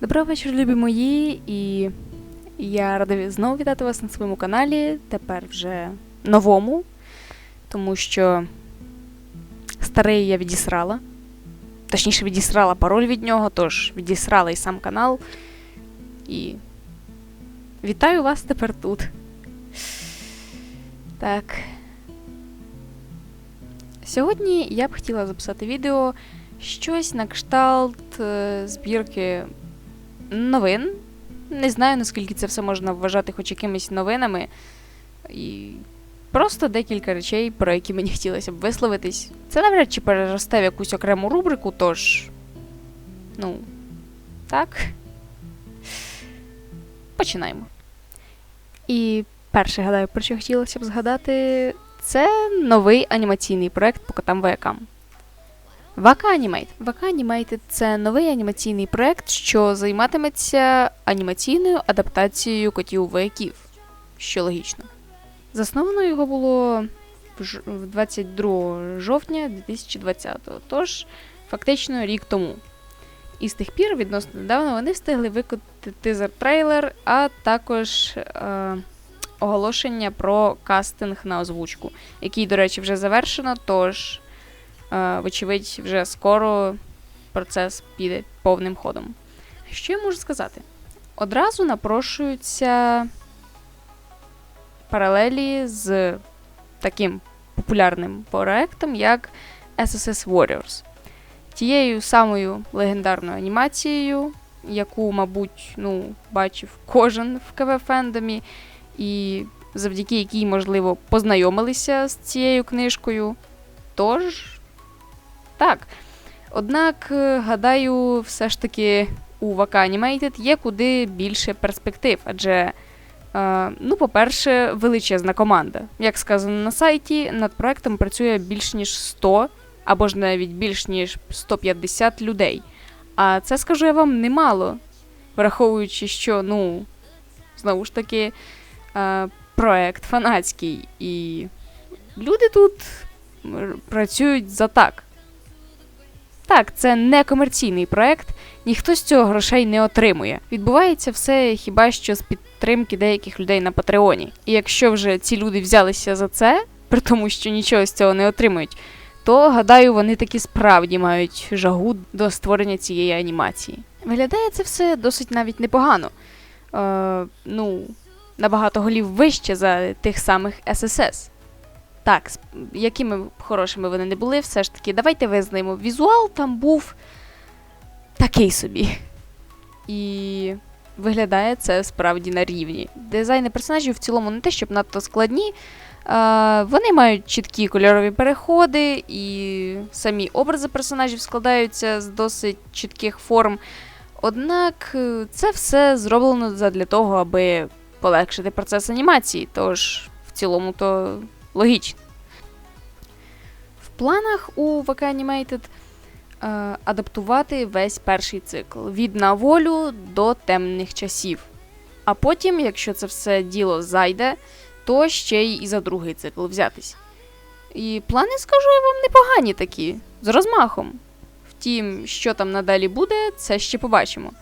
Доброго вечора, любі мої, і я рада знову вітати вас на своєму каналі, тепер вже новому, тому що старий я відісрала. Точніше, відісрала пароль від нього, тож відісрала і сам канал. І вітаю вас тепер тут. Так. Сьогодні я б хотіла записати відео щось на кшталт е, збірки новин. Не знаю, наскільки це все можна вважати хоч якимись новинами. І просто декілька речей, про які мені хотілося б висловитись. Це навряд чи переросте в якусь окрему рубрику, тож. Ну. Так. Починаємо. І перше, гадаю, про що хотілося б згадати, це новий анімаційний проект по котам воякам. Вака Animate. Вака Animated – це новий анімаційний проект, що займатиметься анімаційною адаптацією котів вояків, що логічно. Засновано його було в ж- 22 жовтня 2020-го, тож фактично рік тому. І з тих пір, відносно недавно, вони встигли викотити тизер-трейлер, а також е, оголошення про кастинг на озвучку, який, до речі, вже завершено, тож Вочевидь, вже скоро процес піде повним ходом. Що я можу сказати? Одразу напрошуються паралелі з таким популярним проектом, як SSS Warriors. Тією самою легендарною анімацією, яку, мабуть, ну, бачив кожен в КВ-фендомі, і завдяки якій, можливо, познайомилися з цією книжкою. Тож, так. Однак, е, гадаю, все ж таки у VK Animated є куди більше перспектив, адже, е, ну, по-перше, величезна команда. Як сказано на сайті, над проектом працює більш ніж 100 або ж навіть більш ніж 150 людей. А це, скажу я вам, немало, враховуючи, що, ну, знову ж таки, е, проект фанатський, і люди тут працюють за так. Так, це не комерційний проект, ніхто з цього грошей не отримує. Відбувається все хіба що з підтримки деяких людей на Патреоні. І якщо вже ці люди взялися за це, при тому, що нічого з цього не отримують, то гадаю, вони таки справді мають жагу до створення цієї анімації. Виглядає це все досить навіть непогано. Е, ну, набагато голів вище за тих самих ССС. Так, якими б хорошими вони не були, все ж таки, давайте визнаємо, візуал там був такий собі. І виглядає це справді на рівні. Дизайни персонажів в цілому не те, щоб надто складні. А, вони мають чіткі кольорові переходи, і самі образи персонажів складаються з досить чітких форм. Однак е, це все зроблено задля того, аби полегшити процес анімації, тож в цілому то логічно. В планах у VK Animated е, адаптувати весь перший цикл від на волю до темних часів. А потім, якщо це все діло зайде, то ще й і за другий цикл взятись. І плани, скажу я вам, непогані такі, з розмахом. Втім, що там надалі буде, це ще побачимо.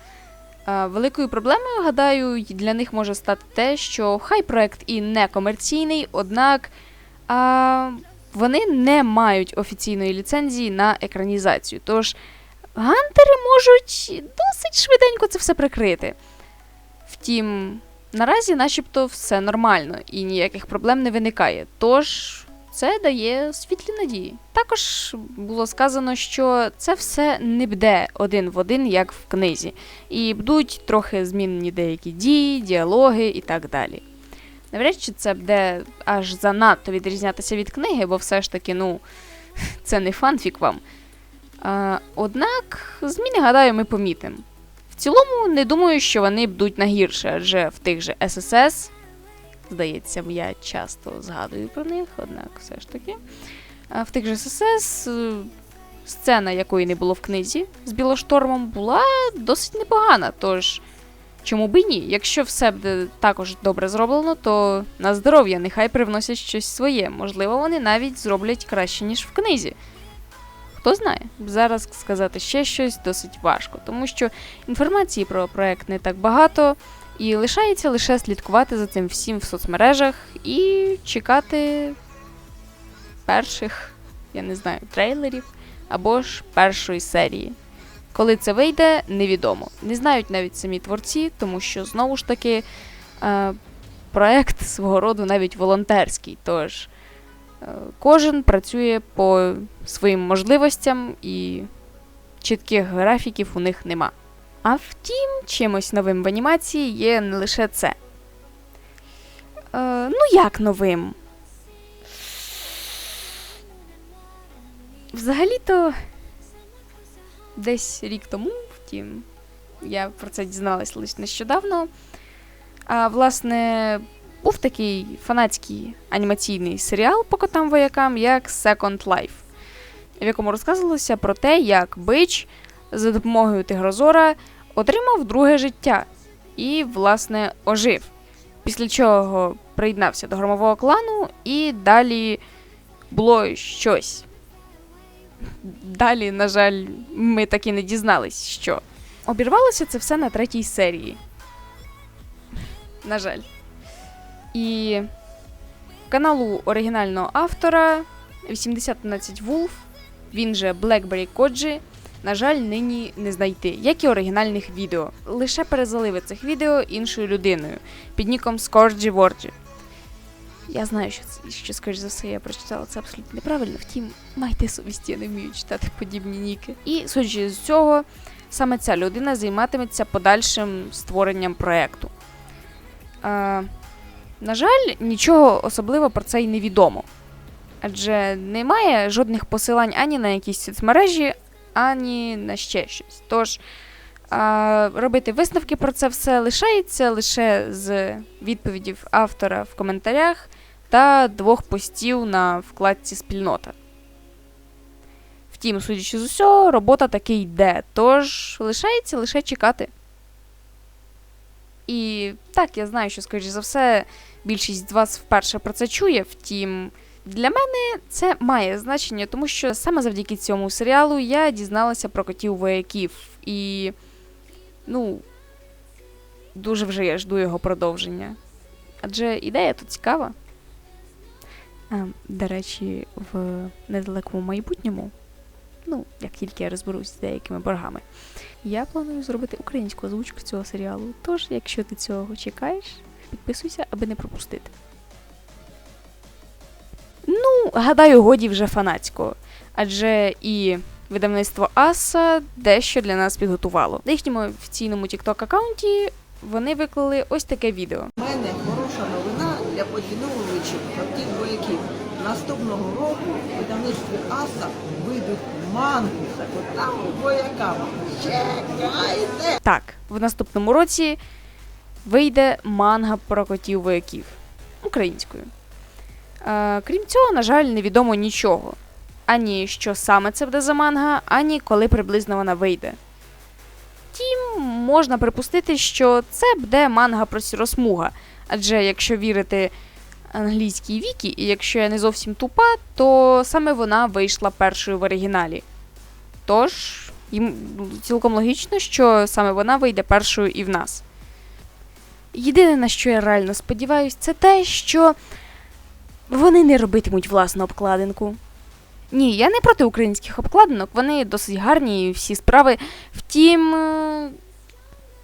Е, Великою проблемою, гадаю, для них може стати те, що хай проект і не комерційний, однак а, вони не мають офіційної ліцензії на екранізацію. Тож гантери можуть досить швиденько це все прикрити. Втім, наразі начебто все нормально і ніяких проблем не виникає. Тож це дає світлі надії. Також було сказано, що це все не буде один в один, як в книзі, і будуть трохи змінені деякі дії, діалоги і так далі. Навряд чи це буде аж занадто відрізнятися від книги, бо все ж таки, ну, це не фанфік вам. А, однак, зміни, гадаю, ми помітимо. В цілому, не думаю, що вони будуть на гірше, адже в тих же ССС, здається, я часто згадую про них, однак все ж таки. А в тих же ССС е, сцена, якої не було в книзі з Білоштормом, була досить непогана. Тож, чому би ні? Якщо все буде також добре зроблено, то на здоров'я нехай привносять щось своє. Можливо, вони навіть зроблять краще, ніж в книзі. Хто знає, зараз сказати ще щось досить важко, тому що інформації про проект не так багато, і лишається лише слідкувати за цим всім в соцмережах і чекати перших, я не знаю, трейлерів або ж першої серії. Коли це вийде, невідомо. Не знають навіть самі творці, тому що знову ж таки е, проект свого роду навіть волонтерський. Тож е, кожен працює по своїм можливостям і чітких графіків у них нема. А втім, чимось новим в анімації є не лише це. Е, ну, як новим? Взагалі-то десь рік тому, втім, я про це дізналась лише нещодавно. А, власне, був такий фанатський анімаційний серіал по котам воякам, як Second Life, в якому розказувалося про те, як Бич за допомогою Тигрозора отримав друге життя і, власне, ожив. Після чого приєднався до громового клану, і далі було щось. Далі, на жаль, ми так і не дізнались, що. Обірвалося це все на третій серії. На жаль. І каналу оригінального автора 8011 Wolf, він же Blackberry Коджі, на жаль, нині не знайти, як і оригінальних відео. Лише перезалили цих відео іншою людиною під ніком Скорджі Ворджі. Я знаю, що, що, скоріш за все, я прочитала це абсолютно неправильно, втім, майте совість, я не вмію читати подібні ніки. І, судячи з цього, саме ця людина займатиметься подальшим створенням проєкту. Е, на жаль, нічого особливо про це й не відомо. Адже немає жодних посилань ані на якісь соцмережі, ані на ще щось. Тож а, робити висновки про це все лишається лише з відповідів автора в коментарях та двох постів на вкладці спільнота. Втім, судячи з усього, робота таки йде, тож лишається лише чекати. І так, я знаю, що, скоріш за все, більшість з вас вперше про це чує. Втім, для мене це має значення, тому що саме завдяки цьому серіалу я дізналася про котів вояків. І, ну, дуже вже я жду його продовження. Адже ідея тут цікава. А, до речі, в недалекому майбутньому, ну, як тільки я розберусь з деякими боргами, я планую зробити українську озвучку цього серіалу. Тож, якщо ти цього чекаєш, підписуйся, аби не пропустити. Ну, гадаю, годі вже фанатського. Адже і видавництво Аса дещо для нас підготувало. На їхньому офіційному TikTok аккаунті вони виклали ось таке відео. У мене хороша новина для поціновувачів котів вояків. Наступного року в видавництві Аса вийдуть мангу за котами вояками. Чекайте! Так, в наступному році вийде манга про котів вояків українською. Е, крім цього, на жаль, невідомо нічого. Ані що саме це буде за манга, ані коли приблизно вона вийде. Втім, можна припустити, що це буде манга про сіросмуга. Адже якщо вірити англійській вікі, і якщо я не зовсім тупа, то саме вона вийшла першою в оригіналі. Тож, їм цілком логічно, що саме вона вийде першою і в нас. Єдине, на що я реально сподіваюся, це те, що вони не робитимуть власну обкладинку. Ні, я не проти українських обкладинок, вони досить гарні і всі справи. Втім, е,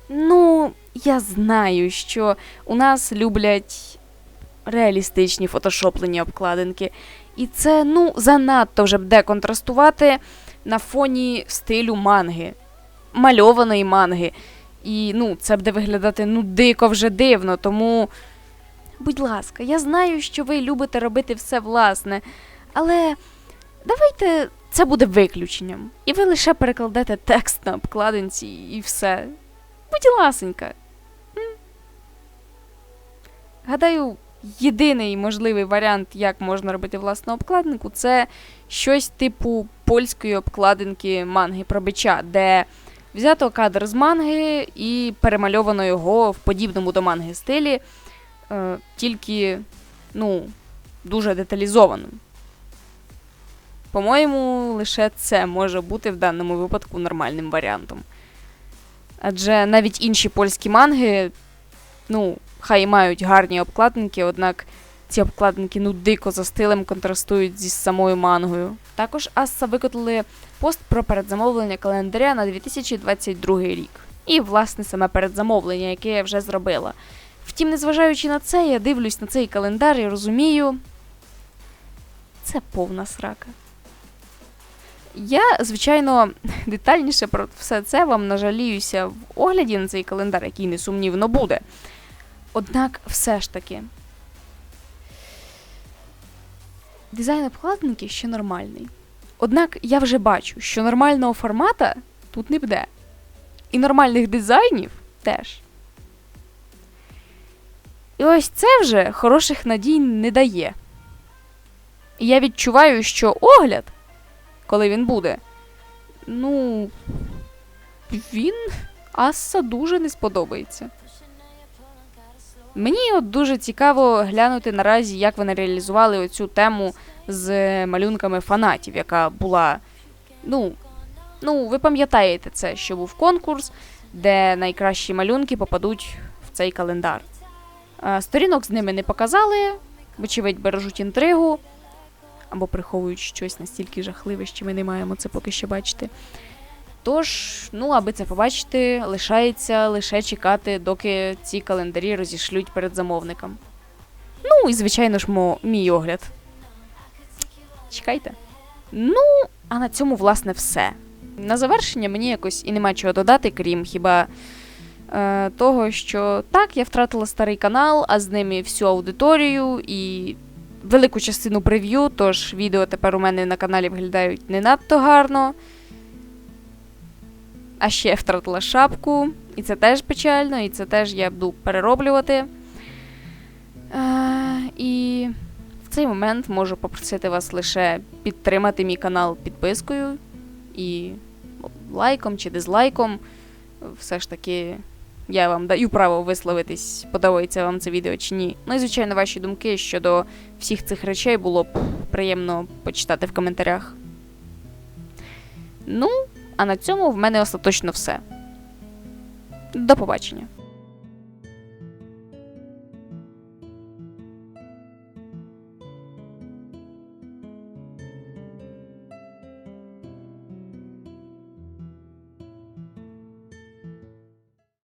ну, я знаю, що у нас люблять реалістичні фотошоплені обкладинки. І це, ну, занадто вже буде контрастувати на фоні стилю манги, мальованої манги. І ну, це буде виглядати ну, дико вже дивно, тому. Будь ласка, я знаю, що ви любите робити все власне, але давайте це буде виключенням. І ви лише перекладете текст на обкладинці і все. Будь ласенька. Гадаю, єдиний можливий варіант, як можна робити власну обкладинку, це щось типу польської обкладинки манги про бича, де взято кадр з манги і перемальовано його в подібному до манги стилі е, тільки ну, дуже деталізованим. по-моєму, лише це може бути в даному випадку нормальним варіантом. Адже навіть інші польські манги, ну, хай мають гарні обкладинки, однак ці обкладинки ну дико за стилем контрастують зі самою мангою. Також Асса викотили пост про передзамовлення календаря на 2022 рік. І, власне, саме передзамовлення, яке я вже зробила. Втім, незважаючи на це, я дивлюсь на цей календар і розумію. Це повна срака. Я, звичайно, детальніше про все це вам нажаліюся в огляді на цей календар, який несумнівно буде. Однак, все ж таки, дизайн обкладинки ще нормальний. Однак я вже бачу, що нормального формата тут не буде. І нормальних дизайнів теж. І ось це вже хороших надій не дає. І я відчуваю, що огляд, коли він буде, ну, він Асса дуже не сподобається. Мені от дуже цікаво глянути наразі, як вони реалізували оцю тему з малюнками фанатів, яка була. Ну, ну, ви пам'ятаєте це, що був конкурс, де найкращі малюнки попадуть в цей календар. Сторінок з ними не показали, вочевидь, бережуть інтригу або приховують щось настільки жахливе, що ми не маємо це поки що бачити. Тож, ну, аби це побачити, лишається лише чекати, доки ці календарі розішлють перед замовником. Ну, і, звичайно ж, мо, мій огляд. Чекайте. Ну, а на цьому, власне, все. На завершення мені якось і нема чого додати, крім хіба е, того, що так, я втратила старий канал, а з ними всю аудиторію і велику частину прев'ю, тож відео тепер у мене на каналі виглядають не надто гарно. А ще втратила шапку, і це теж печально, і це теж я буду перероблювати. Е, і в цей момент можу попросити вас лише підтримати мій канал підпискою і лайком чи дизлайком. Все ж таки, я вам даю право висловитись, подобається вам це відео чи ні. Ну і, звичайно, ваші думки щодо всіх цих речей було б приємно почитати в коментарях. Ну, а на цьому в мене остаточно все. До побачення.